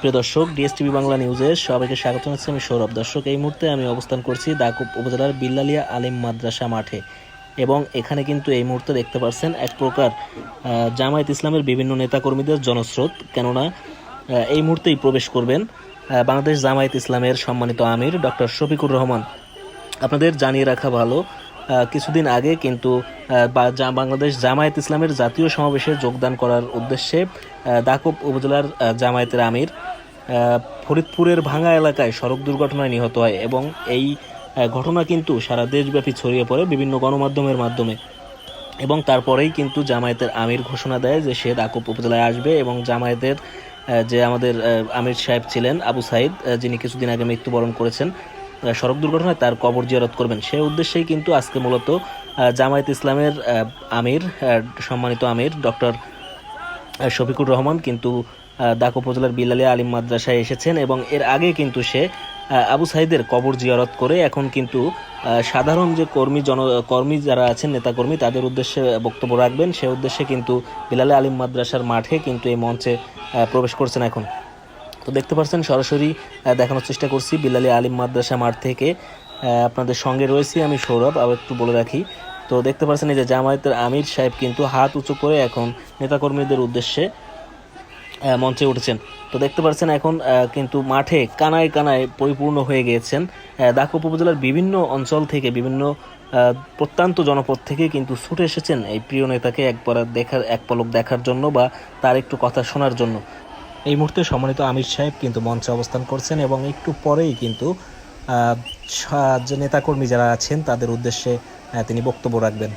প্রিয় দর্শক ডিএসটিভি বাংলা নিউজে সবাইকে স্বাগত জানাচ্ছি। আমি সৌরভ। দর্শক, এই মুহূর্তে আমি অবস্থান করছি দাকুব উপজেলার বিল্লালিয়া আলিম মাদ্রাসা মাঠে এবং এখানে কিন্তু এই মুহূর্তে দেখতে পাচ্ছেন এক প্রকার জামায়াত ইসলামের বিভিন্ন নেতাকর্মীদের জনস্রোত। কেননা এই মুহূর্তেই প্রবেশ করবেন বাংলাদেশ জামায়াত ইসলামের সম্মানিত আমির ডক্টর শফিকুর রহমান। আপনাদের জানিয়ে রাখা ভালো কিছুদিন আগে কিন্তু বাংলাদেশ জামায়াত ইসলামের জাতীয় সমাবেশে যোগদান করার উদ্দেশ্যে দাকুব উপজেলার জামায়াতের আমির ফরিদপুরের ভাঙা এলাকায় সড়ক দুর্ঘটনায় নিহত হয় এবং এই ঘটনা কিন্তু সারা দেশব্যাপী ছড়িয়ে পড়ে বিভিন্ন গণমাধ্যমের মাধ্যমে। এবং তারপরেই কিন্তু জামায়াতের আমির ঘোষণা দেয় যে সে দাকুব উপজেলায় আসবে এবং জামায়াতের যে আমাদের আমির সাহেব ছিলেন আবু সাইদ যিনি কিছুদিন আগে মৃত্যুবরণ করেছেন সড়ক দুর্ঘটনায় তার কবর জিয়ারত করবেন। সেই উদ্দেশ্যেই কিন্তু আজকে মূলত জামায়াত ইসলামের আমির সম্মানিত আমির ডক্টর শফিকুর রহমান কিন্তু দাক উপজেলার বিল্লালী আলিম মাদ্রাসায় এসেছেন এবং এর আগে কিন্তু সে আবু সাইদের কবর জিয়ারত করে এখন কিন্তু সাধারণ যে কর্মী জন, কর্মী যারা আছেন, নেতাকর্মী, তাদের উদ্দেশ্যে বক্তব্য রাখবেন। সে উদ্দেশ্যে কিন্তু বিল্লালী আলিম মাদ্রাসার মাঠে কিন্তু এই মঞ্চে প্রবেশ করছেন এখন। তো দেখতে পাচ্ছেন, সরাসরি দেখানোর চেষ্টা করছি বিল্লালী আলিম মাদ্রাসা মাঠ থেকে। আপনাদের সঙ্গে রয়েছি আমি সৌরভ, আবার একটু বলে রাখি। তো দেখতে পাচ্ছেন, এই যে জামায়াতের আমির সাহেব কিন্তু হাত উঁচু করে এখন নেতাকর্মীদের উদ্দেশ্যে মঞ্চে উঠেছেন। তো দেখতে পাচ্ছেন এখন কিন্তু মাঠে কানায় কানায় পরিপূর্ণ হয়ে গিয়েছেন। দাকুপ উপজেলার বিভিন্ন অঞ্চল থেকে, বিভিন্ন প্রত্যন্ত জনপদ থেকে কিন্তু ছুটে এসেছেন এই প্রিয় নেতাকে একবার দেখার, এক পলক দেখার জন্য বা তার একটু কথা শোনার জন্য। এই মুহূর্তে সম্মানিত আমির সাহেব কিন্তু মঞ্চে অবস্থান করছেন এবং একটু পরেই কিন্তু যে নেতাকর্মী যারা আছেন, তাদের উদ্দেশ্যে তিনি বক্তব্য রাখবেন।